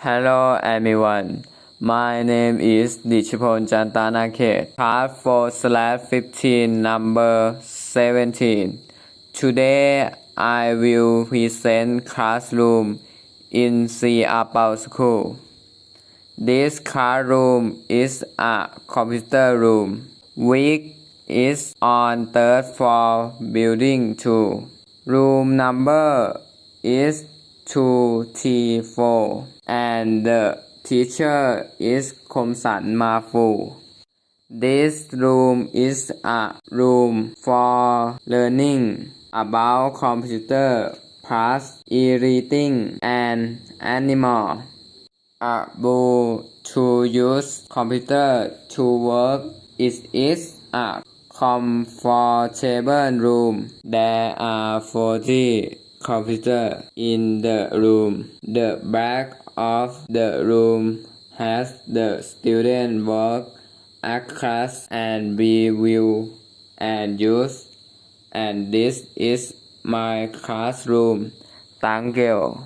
Hello everyone. My name is Dichipon Jantanakhet, class 4 slash 15, number 17. Today I will present classroom in C Apao School. This classroom is a computer room, Week is on third floor building 2. Room number is 2T4 and the teacher is Komsan Mafu. This room is a room for learning about computer plus e-reading and animal. Able to use computer to work. It is a comfortable room. There are 40 computers in the room. The back of the room has the student work class and review and use. And this is my classroom. Thank you.